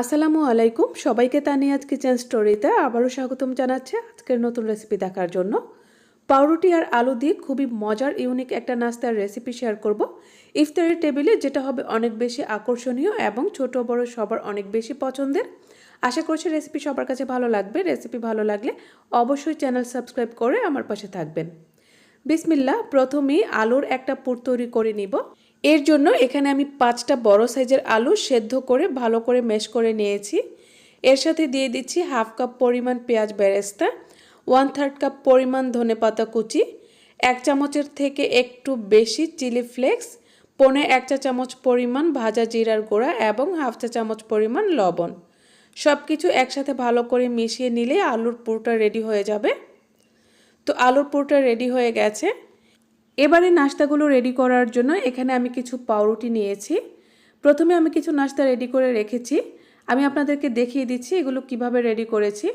আসসালামু আলাইকুম। সবাইকে তানিয়াজ কিচেন স্টোরিতে আবারও স্বাগতম জানাচ্ছে আজকের নতুন রেসিপি দেখার জন্য। পাউরুটি আর আলু দিয়ে খুবই মজার ইউনিক একটা নাস্তার রেসিপি শেয়ার করব। ইফতারের টেবিলে যেটা হবে অনেক বেশি আকর্ষণীয় এবং ছোট বড় সবার অনেক বেশি পছন্দের। আশা করছি রেসিপি সবার কাছে ভালো লাগবে। রেসিপি ভালো লাগলে অবশ্যই চ্যানেল সাবস্ক্রাইব করে আমার পাশে থাকবেন। বিসমিল্লা প্রথমেই আলুর একটা পুর তৈরি করে নিব। এর জন্য এখানে আমি পাঁচটা বড় সাইজের আলু সেদ্ধ করে ভালো করে মেশ করে নিয়েছি। এর সাথে দিয়ে দিচ্ছি হাফ কাপ পরিমাণ পেঁয়াজ বেরেস্তা, ওয়ান থার্ড কাপ পরিমাণ ধনে পাতা কুচি, এক চামচের থেকে একটু বেশি চিলি ফ্লেক্স, পনে এক চা চামচ পরিমাণ ভাজা জিরার গুঁড়া এবং হাফ চা চামচ পরিমাণ লবণ। সব কিছু একসাথে ভালো করে মিশিয়ে নিলে আলুর পুরটা রেডি হয়ে যাবে। তো আলুর পুরটা রেডি হয়ে গেছে। এবারে নাস্তাগুলো রেডি করার জন্য এখানে আমি কিছু পাউরুটি নিয়েছি। প্রথমে আমি কিছু নাস্তা রেডি করে রেখেছি। আমি আপনাদেরকে দেখিয়ে দিচ্ছি এগুলো কীভাবে রেডি করেছি।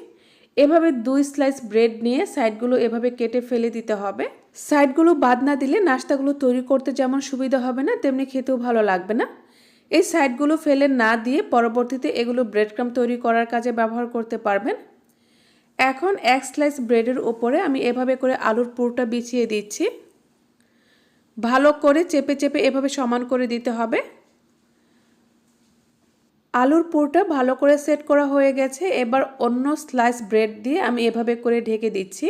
এভাবে দুই স্লাইস ব্রেড নিয়ে সাইডগুলো এভাবে কেটে ফেলে দিতে হবে। সাইডগুলো বাদ না দিলে নাস্তাগুলো তৈরি করতে যেমন সুবিধা হবে না, তেমনি খেতেও ভালো লাগবে না। এই সাইডগুলো ফেলে না দিয়ে পরবর্তীতে এগুলো ব্রেড ক্রাম তৈরি করার কাজে ব্যবহার করতে পারবেন। এখন এক স্লাইস ব্রেডের ওপরে আমি এভাবে করে আলুর পুরটা বিছিয়ে দিচ্ছি। ভালো করে চেপে চেপে এভাবে সমান করে দিতে হবে। আলুর পুরটা ভালো করে সেট করা হয়ে গেছে। এবার অন্য স্লাইস ব্রেড দিয়ে আমি এভাবে করে ঢেকে দিচ্ছি।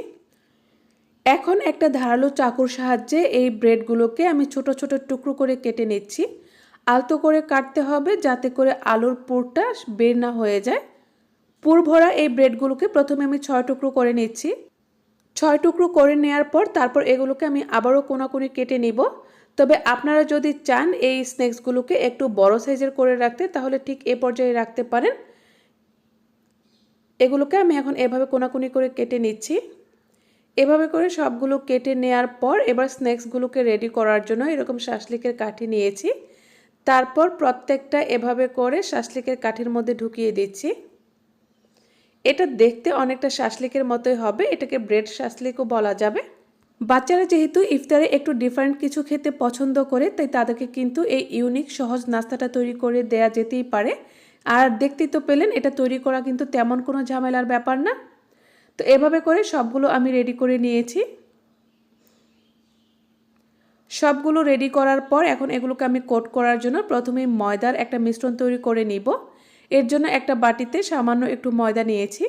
এখন একটা ধারালো চাকুর সাহায্যে এই ব্রেডগুলোকে আমি ছোট ছোট টুকরো করে কেটে নিচ্ছি। আলতো করে কাটতে হবে যাতে করে আলুর পুরটা বের না হয়ে যায়। পুর ভরা এই ব্রেডগুলোকে প্রথমে আমি ছয় টুকরো করে নিচ্ছি। ছয় টুকরো করে নেওয়ার পর তারপর এগুলোকে আমি আবারও কোনাকুনি কেটে নিব। তবে আপনারা যদি চান এই স্ন্যাক্সগুলোকে একটু বড় সাইজের করে রাখতে, তাহলে ঠিক এ পর্যায়ে রাখতে পারেন। এগুলোকে আমি এখন এভাবে কোনাকুনি করে কেটে নিচ্ছি। এভাবে করে সবগুলো কেটে নেওয়ার পর এবার স্ন্যাক্সগুলোকে রেডি করার জন্য এরকম শাসলিকের কাঠি নিয়েছি। তারপর প্রত্যেকটা এভাবে করে শাসলিকের কাঠির মধ্যে ঢুকিয়ে দিচ্ছি। এটা দেখতে অনেকটা শাসলিকের মতোই হবে। এটাকে ব্রেড শাসলিকও বলা যাবে। বাচ্চারা যেহেতু ইফতারে একটু ডিফারেন্ট কিছু খেতে পছন্দ করে, তাই তাদেরকে কিন্তু এই ইউনিক সহজ নাস্তাটা তৈরি করে দেয়া যেতেই পারে। আর দেখতেই তো পেলেন, এটা তৈরি করা কিন্তু তেমন কোনো ঝামেলার ব্যাপার না। তো এভাবে করে সবগুলো আমি রেডি করে নিয়েছি। সবগুলো রেডি করার পর এখন এগুলোকে আমি কোট করার জন্য প্রথমেই ময়দার একটা মিশ্রণ তৈরি করে নিব। এর জন্য একটা বাটিতে সামান্য একটু ময়দা নিয়েছি।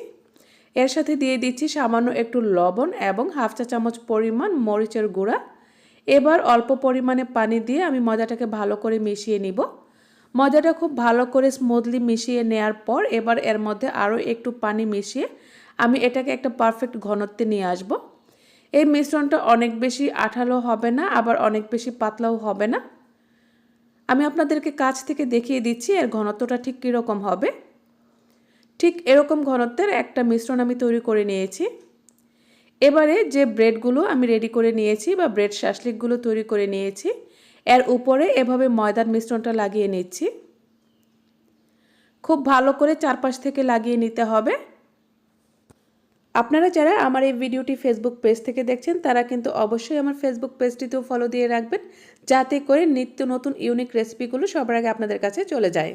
এর সাথে দিয়ে দিচ্ছি সামান্য একটু লবণ এবং হাফ চা চামচ পরিমাণ মরিচের গুঁড়া। এবার অল্প পরিমাণে পানি দিয়ে আমি ময়দাটাকে ভালো করে মিশিয়ে নিব। ময়দাটা খুব ভালো করে স্মুথলি মিশিয়ে নেওয়ার পর এবার এর মধ্যে আরও একটু পানি মিশিয়ে আমি এটাকে একটা পারফেক্ট ঘনত্বে নিয়ে আসব। এই মিশ্রণটা অনেক বেশি আঠালো হবে না, আবার অনেক বেশি পাতলাও হবে না। আমি আপনাদেরকে কাছ থেকে দেখিয়ে দিচ্ছি এর ঘনত্বটা ঠিক কীরকম হবে। ঠিক এরকম ঘনত্বের একটা মিশ্রণ আমি তৈরি করে নিয়েছি। এবারে যে ব্রেডগুলো আমি রেডি করে নিয়েছি বা ব্রেড শাসলিকগুলো তৈরি করে নিয়েছি, এর উপরে এভাবে ময়দার মিশ্রণটা লাগিয়ে নিচ্ছি। খুব ভালো করে চারপাশ থেকে লাগিয়ে নিতে হবে। আপনারা যারা আমার এই ভিডিওটি ফেসবুক পেজ থেকে দেখছেন, তারা কিন্তু অবশ্যই আমার ফেসবুক পেজটিতেও ফলো দিয়ে রাখবেন, যাতে করে নিত্য নতুন ইউনিক রেসিপিগুলো সবার আগে আপনাদের কাছে চলে যায়।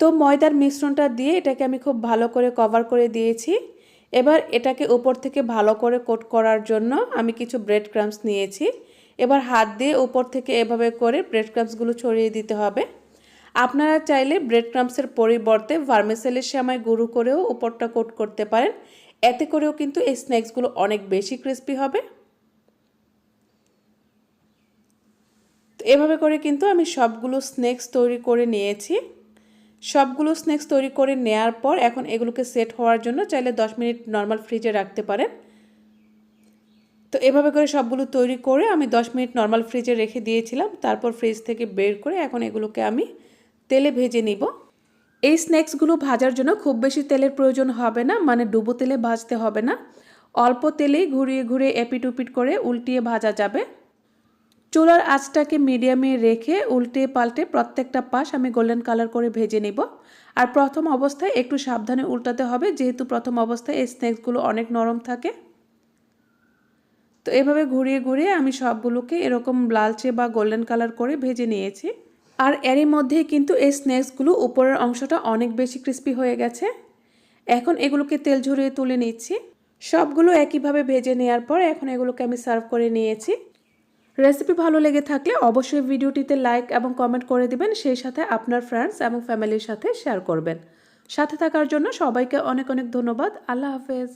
তো ময়দার মিশ্রণটা দিয়ে এটাকে আমি খুব ভালো করে কভার করে দিয়েছি। এবার এটাকে উপর থেকে ভালো করে কোট করার জন্য আমি কিছু ব্রেড ক্রামস নিয়েছি। এবার হাত দিয়ে উপর থেকে এভাবে করে ব্রেড ক্রামসগুলো ছড়িয়ে দিতে হবে। আপনারা চাইলে ব্রেড ক্রামসের পরিবর্তে ভার্মেসেলের সময় গুঁড়ো করেও উপরটা কোট করতে পারেন। এতে করেও কিন্তু এই স্ন্যাক্সগুলো অনেক বেশি ক্রিস্পি হবে। তো এভাবে করে কিন্তু আমি সবগুলো স্ন্যাক্স তৈরি করে নিয়েছি। সবগুলো স্ন্যাক্স তৈরি করে নেয়ার পর এখন এগুলোকে সেট হওয়ার জন্য চাইলে দশ মিনিট নর্মাল ফ্রিজে রাখতে পারেন। তো এভাবে করে সবগুলো তৈরি করে আমি দশ মিনিট নর্মাল ফ্রিজে রেখে দিয়েছিলাম। তারপর ফ্রিজ থেকে বের করে এখন এগুলোকে আমি তেলে ভেজে নিব। এই স্ন্যাক্সগুলো ভাজার জন্য খুব বেশি তেলের প্রয়োজন হবে না মানে ডুবো তেলে ভাজতে হবে না। অল্প তেলেই ঘুরিয়ে ঘুরিয়ে এপিট উপিট করে উল্টিয়ে ভাজা যাবে। চুলার আঁচটাকে মিডিয়ামে রেখে উল্টে পাল্টে প্রত্যেকটা পাশ আমি গোল্ডেন কালার করে ভেজে নিব। আর প্রথম অবস্থায় একটু সাবধানে উল্টাতে হবে, যেহেতু প্রথম অবস্থায় এই স্ন্যাক্সগুলো অনেক নরম থাকে। তো এভাবে ঘুরিয়ে ঘুরিয়ে আমি সবগুলোকে এরকম লালচে বা গোল্ডেন কালার করে ভেজে নিয়েছি। আর এরই মধ্যেই কিন্তু এই স্ন্যাক্সগুলো উপরের অংশটা অনেক বেশি ক্রিস্পি হয়ে গেছে। এখন এগুলোকে তেল ঝরিয়ে তুলে নিচ্ছি। সবগুলো একইভাবে ভেজে নেওয়ার পর এখন এগুলোকে আমি সার্ভ করে নিয়েছি। রেসিপি ভালো লেগে থাকলে অবশ্যই ভিডিওটিতে লাইক এবং কমেন্ট করে দিবেন, সেই সাথে আপনার ফ্রেন্ডস এবং ফ্যামিলির সাথে শেয়ার করবেন। সাথে থাকার জন্য সবাইকে অনেক অনেক ধন্যবাদ। আল্লাহ হাফেজ।